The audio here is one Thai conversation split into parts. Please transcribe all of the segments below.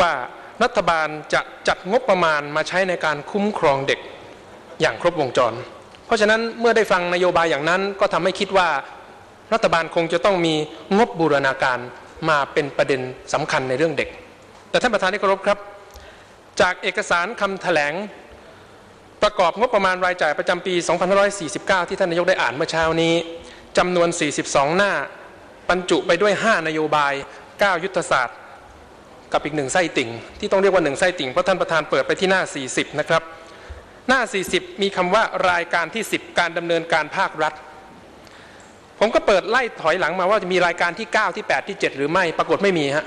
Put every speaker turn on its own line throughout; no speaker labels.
ว่ารัฐบาลจะจัดงบประมาณมาใช้ในการคุ้มครองเด็กอย่างครบวงจร เพราะฉะนั้นเมื่อได้ฟังนโยบายอย่างนั้นก็ทำให้คิดว่ารัฐบาลคงจะต้องมีงบบูรณาการมาเป็นประเด็นสำคัญในเรื่องเด็ก แต่ท่านประธานที่เคารพครับ จากเอกสารคำแถลง ประกอบงบประมาณรายจ่ายประจำปี 2549 ที่ท่านนายกได้อ่านเมื่อเช้านี้จำนวน 42 หน้าบรรจุไปด้วย 5 นโยบาย 9 ยุทธศาสตร์ กับอีกหนึ่งไส้ติ่ง ที่ต้องเรียกว่าหนึ่งไส้ติ่งเพราะท่านประธานเปิดไปที่หน้า 40 นะครับ หน้า 40 มีคำว่ารายการที่ 10 การดำเนินการภาครัฐ ผมก็เปิดไล่ถอยหลังมาว่าจะมีรายการที่ 9 ที่ 8 ที่ 7 หรือไม่ปรากฏไม่มีฮะ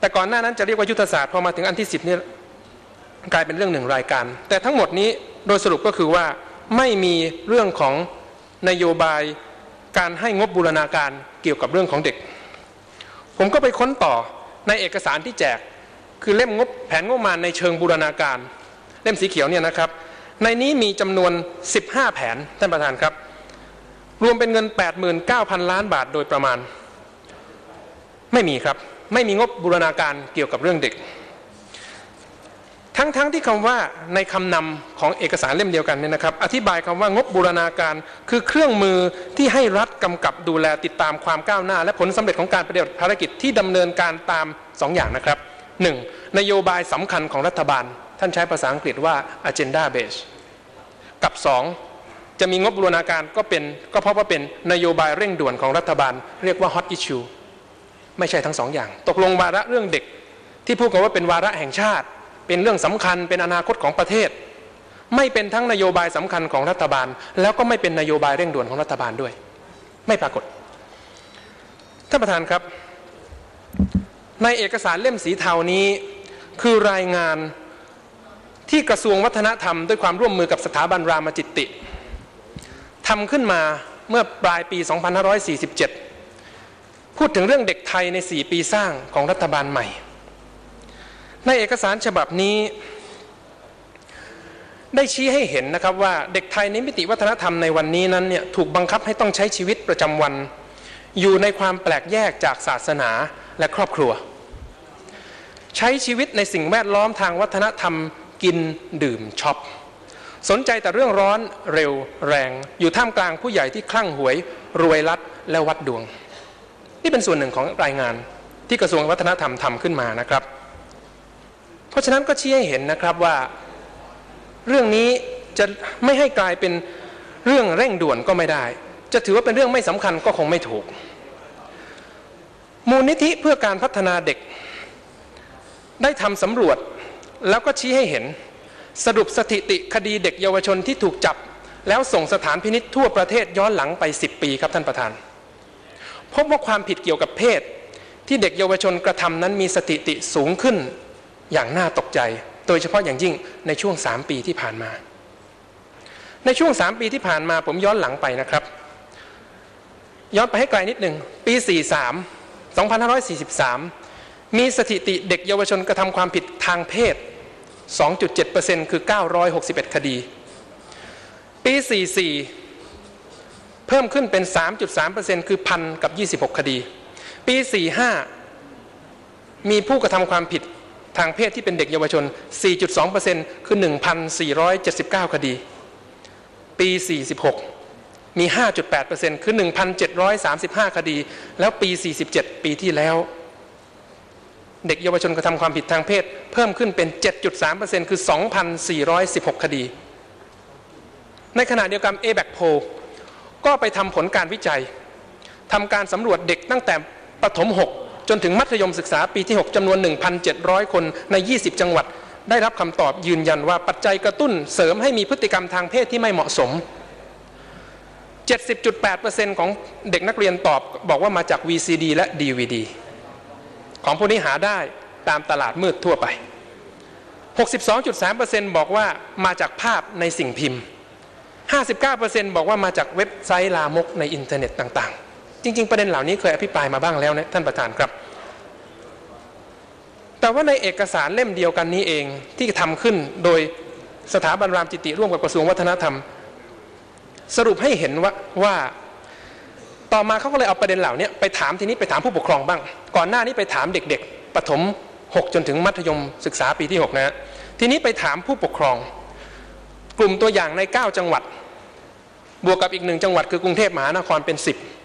แต่ก่อนหน้านั้นจะเรียกว่ายุทธศาสตร์พอมาถึงอันที่ 10นี่กลายเป็นเรื่องหนึ่งรายการ แต่ทั้งหมดนี้โดยสรุปก็คือว่าไม่มีเรื่องของนโยบายการให้งบบูรณาการเกี่ยวกับเรื่องของเด็ก ผมก็ไปค้นต่อในเอกสารที่แจก คือเล่มงบแผนงบประมาณในเชิงบูรณาการ เล่มสีเขียวเนี่ยนะครับ ในนี้มีจำนวน 15 แผนท่านประธานครับ รวมเป็นเงิน 89,000 ล้านบาทโดยประมาณ ไม่มีครับ ไม่มีงบบูรณาการเกี่ยวกับเรื่องเด็ก ทั้งๆทที่คำว่าในคำนำของเอกสารเล่มเดียวกันเนี่ยนะครับ อธิบายคำว่างบบูรณาการ คือเครื่องมือที่ให้รัฐกำกับดูแลติดตามความก้าวหน้า และผลสำเร็จของการปฏิบัติภารกิจที่ดำเนินการตาม 2 อย่างนะครับ 1. นโยบายสำคัญของรัฐบาล ท่านใช้ภาษาอังกฤษว่า agenda base กับ 2 จะมีงบบูรณาการก็เป็นก็เพราะว่าเป็นนโยบายเร่งด่วนของรัฐบาล เรียกว่า hot issue ไม่ใช่ทั้งสองอย่าง ตกลงวาระเรื่องเด็กที่พูดกันว่าเป็นวาระแห่งชาติ เป็นเรื่องสำคัญเป็นอนาคตของประเทศ ไม่เป็นทั้งนโยบายสำคัญของรัฐบาล แล้วก็ไม่เป็นนโยบายเร่งด่วนของรัฐบาลด้วย ไม่ปรากฏท่านประธานครับ ในเอกสารเล่มสีเทานี้คือรายงานที่กระทรวงวัฒนธรรมด้วยความร่วมมือกับสถาบันรามจิตติทำขึ้นมาเมื่อปลายปี 2547 พูดถึงเรื่องเด็กไทยใน 4 ปีสร้างของรัฐบาลใหม่ ในเอกสารฉบับนี้ ได้ชี้ให้เห็นนะครับว่าเด็กไทยในมิติวัฒนธรรมในวันนี้นั้นเนี่ยถูกบังคับให้ต้องใช้ชีวิตประจำวัน อยู่ในความแปลกแยกจากศาสนาและครอบครัว ใช้ชีวิตในสิ่งแวดล้อมทางวัฒนธรรมกินดื่มช็อปสนใจแต่เรื่องร้อนเร็วแรง อยู่ท่ามกลางผู้ใหญ่ที่คลั่งหวย รวยรัดและวัดดวง นี่เป็นส่วนหนึ่งของรายงานที่กระทรวงวัฒนธรรมทำขึ้นมานะครับ เพราะฉะนั้นก็ชี้ให้เห็นนะครับว่าเรื่องนี้จะไม่ให้กลายเป็นเรื่องเร่งด่วนก็ไม่ได้ จะถือว่าเป็นเรื่องไม่สำคัญก็คงไม่ถูก มูลนิธิเพื่อการพัฒนาเด็ก ได้ทำสำรวจแล้วก็ชี้ให้เห็น สรุปสถิติคดีเด็กเยาวชนที่ถูกจับ แล้วส่งสถานพินิษทั่วประเทศย้อนหลังไป 10 ปีครับท่านประธานพบว่าความผิดเกี่ยวกับเพศ ที่เด็กเยาวชนกระทำนั้นมีสถิติสูงขึ้น อย่างน่าตกใจ โดยเฉพาะอย่างยิ่งในช่วง3ปีที่ผ่านมา ในช่วง3ปีที่ผ่านมาผมย้อนหลังไปนะครับ ย้อนไปให้ไกลนิดหนึ่งปี 43 2543 มีสถิติเด็กเยาวชนกระทำความผิดทางเพศ 2.7%คือ 961 คดี ปี 44 เพิ่มขึ้นเป็น 3.3%คือพันกับ 26 คดี ปี 45 มีผู้กระทำความผิด ทางเพศที่เป็นเด็กเยาวชน 4.2%คือ 1,479 คดี ปี 46 มี 5.8%คือ 1,735 คดี แล้วปี 47 ปีที่แล้ว เด็กเยาวชนกระทำความผิดทางเพศ เพิ่มขึ้นเป็น 7.3%คือ 2,416 คดี ในขณะเดียวกัน a b a c p o ก็ไปทำผลการวิจัยทำการสำรวจเด็กตั้งแต่ประถม 6 จนถึงมัธยมศึกษาปีที่ 6จำนวน 1,700 คนใน 20 จังหวัด ได้รับคำตอบยืนยันว่าปัจจัยกระตุ้นเสริมให้มีพฤติกรรมทางเพศที่ไม่เหมาะสม 70.8%ของเด็กนักเรียนตอบบอกว่ามาจาก VCD และ DVD ของพวกนี้หาได้ตามตลาดมืดทั่วไป 62.3%บอกว่ามาจากภาพในสิ่งพิมพ์ 59%บอกว่ามาจากเว็บไซต์ลามกในอินเทอร์เน็ตต่างๆ จริง ๆ ประเด็นเหล่านี้เคยอภิปรายมาบ้างแล้วนะท่านประธานครับ แต่ว่าในเอกสารเล่มเดียวกันนี้เองที่ทำขึ้นโดยสถาบันรามจิติร่วมกับกระทรวงวัฒนธรรม สรุปให้เห็นว่าวาต่อมาเขาก็เลยเอาประเด็นเหล่านี้ไปถามทีนี้ไปถามผู้ปกครองบ้าง ก่อนหน้านี้ไปถามเด็กๆปฐม6 จนถึงมัธยมศึกษาปีที่ 6 นะฮะทีนี้ไปถามผู้ปกครอง กลุ่มตัวอย่างใน 9 จังหวัด บวกกับอีกหนึ่งจังหวัดคือกรุงเทพมหานครเป็น 10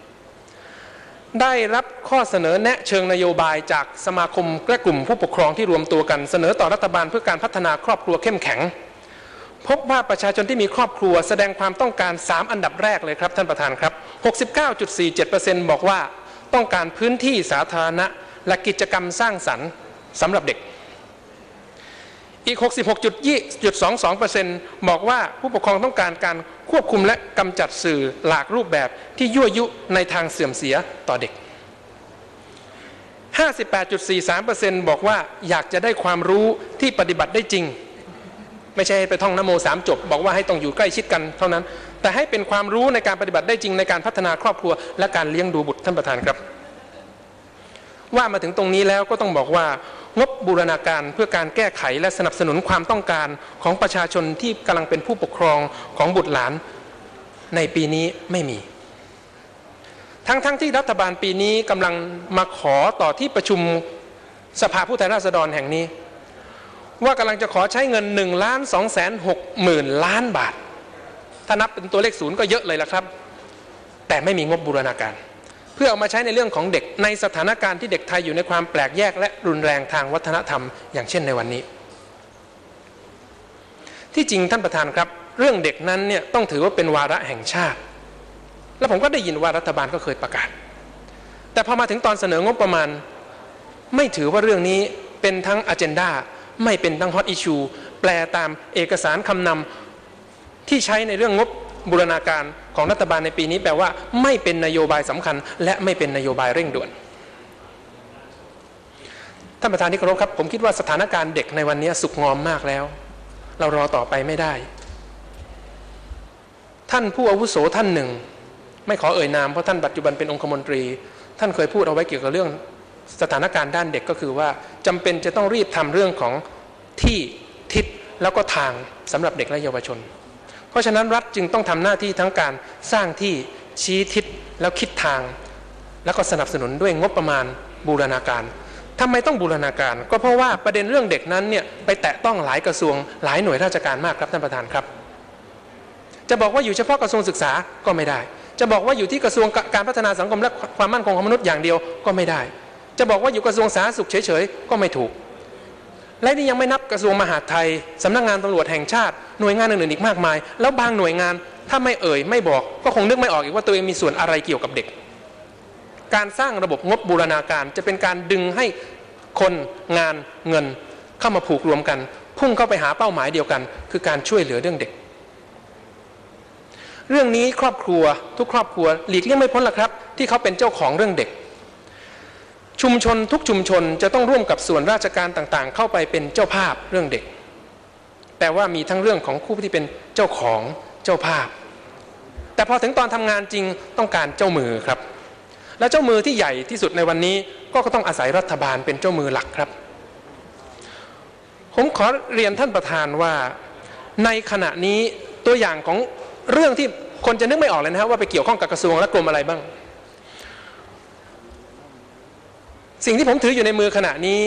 ได้รับข้อเสนอแนะเชิงนโยบายจากสมาคมและกลุ่มผู้ปกครองที่รวมตัวกันเสนอต่อรัฐบาลเพื่อการพัฒนาครอบครัวเข้มแข็ง พบว่าประชาชนที่มีครอบครัวแสดงความต้องการ 3 อันดับแรกเลยครับท่านประธานครับ 69.47%บอกว่าต้องการพื้นที่สาธารณะและกิจกรรมสร้างสรรค์สำหรับเด็ก อีก 66.22%บอกว่าผู้ปกครองต้องการการควบคุมและกำจัดสื่อหลากรูปแบบที่ยั่วยุในทางเสื่อมเสียต่อเด็ก 58.43%บอกว่าอยากจะได้ความรู้ที่ปฏิบัติได้จริง ไม่ใช่ไปท่องนโมสามจบ บอกว่าให้ต้องอยู่ใกล้ชิดกันเท่านั้น แต่ให้เป็นความรู้ในการปฏิบัติได้จริงในการพัฒนาครอบครัว และการเลี้ยงดูบุตรท่านประธานครับ ว่ามาถึงตรงนี้แล้วก็ต้องบอกว่า งบบูรณาการเพื่อการแก้ไขและสนับสนุนความต้องการของประชาชนที่กำลังเป็นผู้ปกครองของบุตรหลานในปีนี้ไม่มี ทั้งๆทที่รัฐบาลปีนี้กำลังมาขอต่อที่ประชุมสภาผู้แทนราษฎรแห่งนี้ ว่ากำลังจะขอใช้เงิน1ล้าน2แสน6หมื่นล้านบาท ถ้านับเป็นตัวเลขศูนย์ก็เยอะเลยละครับ แต่ไม่มีงบบูรณาการ เพื่อเอามาใช้ในเรื่องของเด็กในสถานการณ์ที่เด็กไทยอยู่ในความแปลกแยกและรุนแรงทางวัฒนธรรม อย่างเช่นในวันนี้ ที่จริงท่านประธานครับ เรื่องเด็กนั้นเนี่ยต้องถือว่าเป็นวาระแห่งชาติ แล้วผมก็ได้ยินว่ารัฐบาลก็เคยประกาศ แต่พอมาถึงตอนเสนองบประมาณ ไม่ถือว่าเรื่องนี้เป็นทั้งอ g e n d a ไม่เป็นทั้งฮอตอิชูแปลตามเอกสารคำนำที่ใช้ในเรื่องงบบูรณาการ ของรัฐบาลในปีนี้แปลว่า ไม่เป็นนโยบายสำคัญ และไม่เป็นนโยบายเร่งด่วนท่านประธานที่เคารพครับ ผมคิดว่าสถานการณ์เด็กในวันนี้สุกงอมมากแล้ว เรารอต่อไปไม่ได้ ท่านผู้อาวุโสท่านหนึ่ง ไม่ขอเอ่ยนามเพราะท่านปัจจุบันเป็นองคมนตรี ท่านเคยพูดเอาไว้เกี่ยวกับเรื่องสถานการณ์ด้านเด็กก็คือว่าจำเป็นจะต้องรีบทำเรื่องของที่ทิศแล้วก็ทางสำหรับเด็กและเยาวชน เพราะฉะนั้นรัฐจึงต้องทำหน้าที่ทั้งการสร้างที่ชี้ทิศแล้วคิดทาง แล้วก็สนับสนุนด้วยงบประมาณบูรณาการทำไมต้องบูรณาการ ก็เพราะว่าประเด็นเรื่องเด็กนั้นเนี่ยไปแตะต้องหลายกระทรวงหลายหน่วยราชการมากครับท่านประธานครับ จะบอกว่าอยู่เฉพาะกระทรวงศึกษาก็ไม่ได้ จะบอกว่าอยู่ที่กระทรวงการพัฒนาสังคมและความมั่นคงของมนุษย์อย่างเดียวก็ไม่ได้ จะบอกว่าอยู่กระทรวงสาธารณสุขเฉยๆก็ไม่ถูก และนี่ยังไม่นับกระทรวงมหาดไทยสำนักงงานตำรวจแห่งชาติหน่วยงานอื่นๆอีกมากมาย แล้วบางหน่วยงานถ้าไม่เอ่ยไม่บอก ก็คงนึกไม่ออกอีกว่าตัวเองมีส่วนอะไรเกี่ยวกับเด็ก การสร้างระบบงบบูรณาการจะเป็นการดึงให้คนงานเงินเข้ามาผูกรวมกัน พุ่งเข้าไปหาเป้าหมายเดียวกัน คือการช่วยเหลือเรื่องเด็ก เรื่องนี้ครอบครัวทุกครอบครัวหลีกเลี่ยงไม่พ้นหรอกครับ ที่เขาเป็นเจ้าของเรื่องเด็ก ชุมชนทุกชุมชนจะต้องร่วมกับส่วนราชการต่างๆ เข้าไปเป็นเจ้าภาพเรื่องเด็กแต่ว่ามีทั้งเรื่องของคู่ที่เป็นเจ้าของเจ้าภาพ แต่พอถึงตอนทำงานจริงต้องการเจ้ามือครับ และเจ้ามือที่ใหญ่ที่สุดในวันนี้ก็ต้องอาศัยรัฐบาลเป็นเจ้ามือหลักครับ ผมขอเรียนท่านประธานว่า ในขณะนี้ตัวอย่างของเรื่องที่คนจะนึกไม่ออกเลยนะครับว่าไปเกี่ยวข้องกับกระทรวงและกรมอะไรบ้าง สิ่งที่ผมถืออยู่ในมือขณะนี้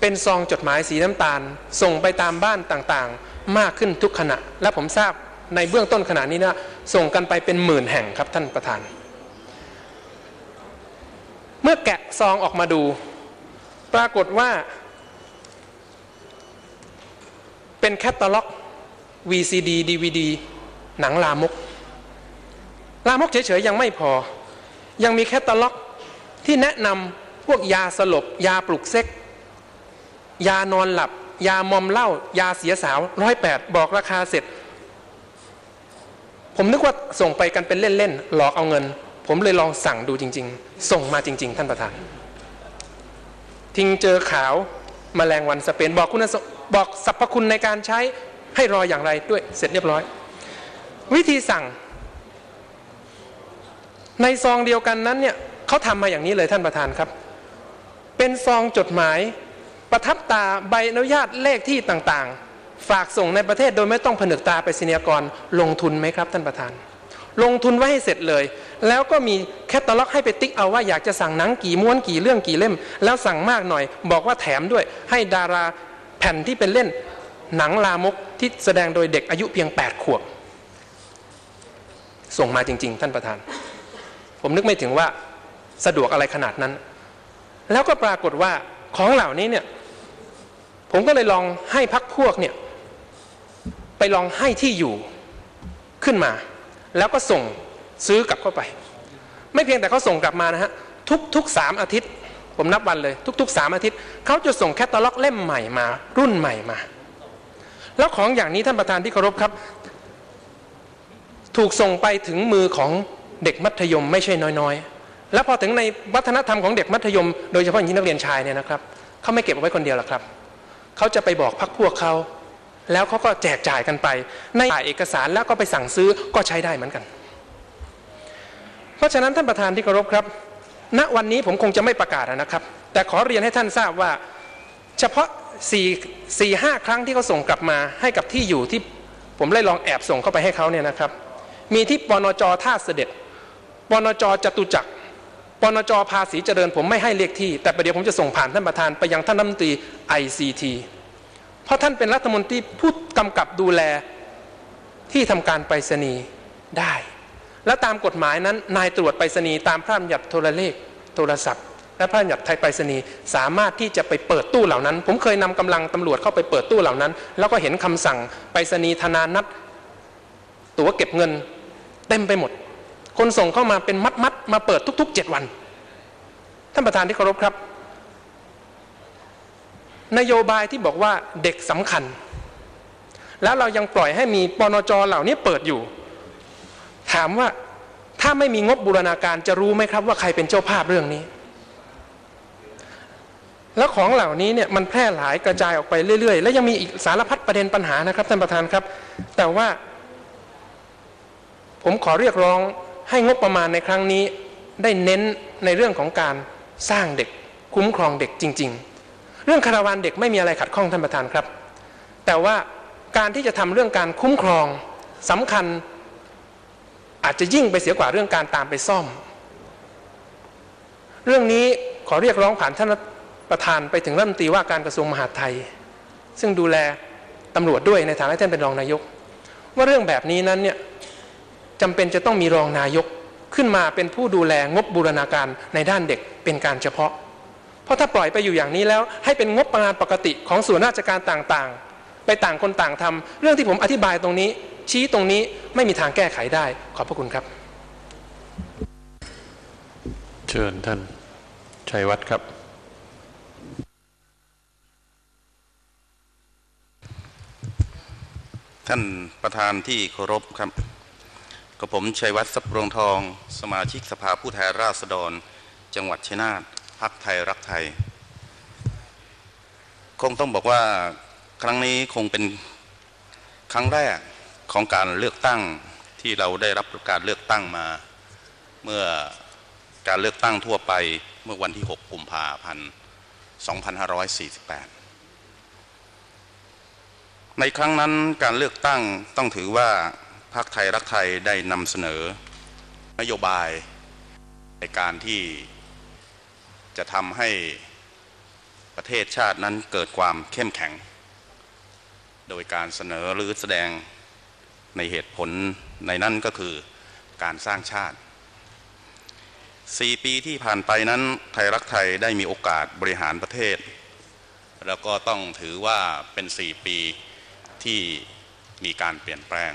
เป็นซองจดหมายสีน้ำตาล ส่งไปตามบ้านต่างๆ มากขึ้นทุกขณะ และผมทราบในเบื้องต้นขณะนี้นะส่งกันไปเป็นหมื่นแห่งครับท่านประธาน เมื่อแกะซองออกมาดู ปรากฏว่า เป็นแคตตาล็อก VCD DVD หนังลามก ลามกเฉยๆยังไม่พอ ยังมีแคตตาล็อกที่แนะนำ พวกยาสลบ ยาปลุกเซ็ก ยานอนหลับ ยามอมเหล้า ยาเสียสาวร้อยแปดบอกราคาเสร็จ ผมนึกว่าส่งไปกันเป็นเล่นๆหลอกเอาเงิน ผมเลยลองสั่งดูจริง ๆ ส่งมาจริง ๆ ท่านประธาน ทิ้งเจอขาวมแมลงวันสเปนบอกคุณบอกสรรพคุณในการใช้ให้รออย่างไรด้วยเสร็จเรียบร้อย วิธีสั่ง ในซองเดียวกันนั้นเนี่ยเขาทำมาอย่างนี้เลยท่านประธานครับ เป็นซองจดหมาย ประทับตาใบอนุญาตเลขที่ต่างๆ ฝากส่งในประเทศโดยไม่ต้องผนึกตาไปศินียกรลงทุนไหมครับท่านประธาน ลงทุนไว้ให้เสร็จเลย แล้วก็มีแคตตาล็อกให้ไปติ๊กเอาว่าอยากจะสั่งหนังกี่ม้วนกี่เรื่องกี่เล่ม แล้วสั่งมากหน่อย บอกว่าแถมด้วยให้ดาราแผ่นที่เป็นเล่นหนังลามกที่แสดงโดยเด็กอายุเพียง 8 ขวบ ส่งมาจริง ๆ ท่านประธาน ผมนึกไม่ถึงว่าสะดวกอะไรขนาดนั้น แล้วก็ปรากฏว่าของเหล่านี้เนี่ย ผมก็เลยลองให้พักพวกเนี่ย ไปลองให้ที่อยู่ขึ้นมา แล้วก็ส่งซื้อกลับเข้าไป ไม่เพียงแต่เขาส่งกลับมานะฮะทุกทุกสามอาทิตย์ ผมนับวันเลย ทุกๆสามอาทิตย์เขาจะส่งแคตตาล็อกเล่มใหม่มา รุ่นใหม่มา แล้วของอย่างนี้ท่านประธานที่เคารพครับ ถูกส่งไปถึงมือของเด็กมัธยมไม่ใช่น้อยๆ แล้วพอถึงในวัฒนธรรมของเด็กมัธยม โดยเฉพาะอย่างยิ่งนักเรียนชายเนี่ยนะครับเขาไม่เก็บเอาไว้คนเดียวหรอกครับเขาจะไปบอกพักพวกเขาแล้วเขาก็แจกจ่ายกันไป ในเอกสารแล้วก็ไปสั่งซื้อก็ใช้ได้เหมือนกัน เพราะฉะนั้นท่านประธานที่เคารพครับ ณวันนี้ผมคงจะไม่ประกาศนะครับ แต่ขอเรียนให้ท่านทราบว่า เฉพาะสี่สี่ห้าครั้งที่เขาส่งกลับมาให้กับที่อยู่ที่ผมได้ลองแอบส่งเข้าไปให้เขาเนี่ยนะครับ มีที่ปนจท่าเสด็จปนจจตุจักร ปนจภาษีเจริญผมไม่ให้เลขที่ แต่ประเดี๋ยวผมจะส่งผ่านท่านประธานไปยังท่านรัฐมนตรี ICT เพราะท่านเป็นรัฐมนตรีผู้กำกับดูแลที่ทำการไปรษณีย์ได้ และตามกฎหมายนั้นนายตรวจไปรษณีย์ตามพระราชบัญญัติโทรเลขโทรศัพท์ และพระราชบัญญัติไทยไปรษณีย์สามารถที่จะไปเปิดตู้เหล่านั้น ผมเคยนำกำลังตำรวจเข้าไปเปิดตู้เหล่านั้น แล้วก็เห็นคำสั่งไปรษณีย์ธนานัดตั๋วเก็บเงิน เต็มไปหมด คนส่งเข้ามาเป็นมัดมัดมาเปิดทุกๆเจ็ดวัน ท่านประธานที่เคารพครับ นโยบายที่บอกว่าเด็กสำคัญ แล้วเรายังปล่อยให้มีปนจเหล่านี้เปิดอยู่ ถามว่าถ้าไม่มีงบบูรณาการจะรู้ไหมครับว่าใครเป็นเจ้าภาพเรื่องนี้ แล้วของเหล่านี้เนี่ยมันแพร่หลายกระจายออกไปเรื่อย ๆ และยังมีอีกสารพัดประเด็นปัญหานะครับท่านประธานครับ แต่ว่า ผมขอเรียกร้อง ให้งบประมาณในครั้งนี้ได้เน้นในเรื่องของการสร้างเด็กคุ้มครองเด็กจริง ๆ เรื่องคาราวานเด็กไม่มีอะไรขัดข้องท่านประธานครับ แต่ว่าการที่จะทำเรื่องการคุ้มครองสำคัญอาจจะยิ่งไปเสียกว่าเรื่องการตามไปซ่อม เรื่องนี้ขอเรียกร้องผ่านท่านประธานไปถึงรัฐมนตรีว่าการกระทรวงมหาดไทย ซึ่งดูแลตำรวจด้วยในฐานะท่านเป็นรองนายก ว่าเรื่องแบบนี้นั้นเนี่ย จำเป็นจะต้องมีรองนายกขึ้นมาเป็นผู้ดูแลงบบูรณาการในด้านเด็กเป็นการเฉพาะ เพราะถ้าปล่อยไปอยู่อย่างนี้แล้ว ให้เป็นงบประมาณปกติของส่วนราชการต่างๆ ไปต่างคนต่างทำเรื่องที่ผมอธิบายตรงนี้ ชี้ตรงนี้ไม่มีทางแก้ไขได้ ขอบพระคุณครับ
เชิญท่านชัยวัฒน์ครับ
ท่านประธานที่เคารพครับ กับผมชัยวัฒน์สับรวงทอง สมาชิกสภาผู้แทนราษฎร จังหวัดชัยนาทพักไทยรักไทย คงต้องบอกว่าครั้งนี้คงเป็นครั้งแรกของการเลือกตั้งที่เราได้รับการเลือกตั้งมา เมื่อการเลือกตั้งทั่วไปเมื่อวันที่ 6 กุมภาพันธ์ 2548 ในครั้งนั้นการเลือกตั้งต้องถือว่า พรรคไทยรักไทยได้นำเสนอนโยบายในการที่จะทำให้ประเทศชาตินั้นเกิดความเข้มแข็ง โดยการเสนอหรือแสดงในเหตุผลในนั้นก็คือการสร้างชาติสี่ปีที่ผ่านไปนั้นไทยรักไทยได้มีโอกาสบริหารประเทศ แล้วก็ต้องถือว่าเป็นสี่ปีที่มีการเปลี่ยนแปลง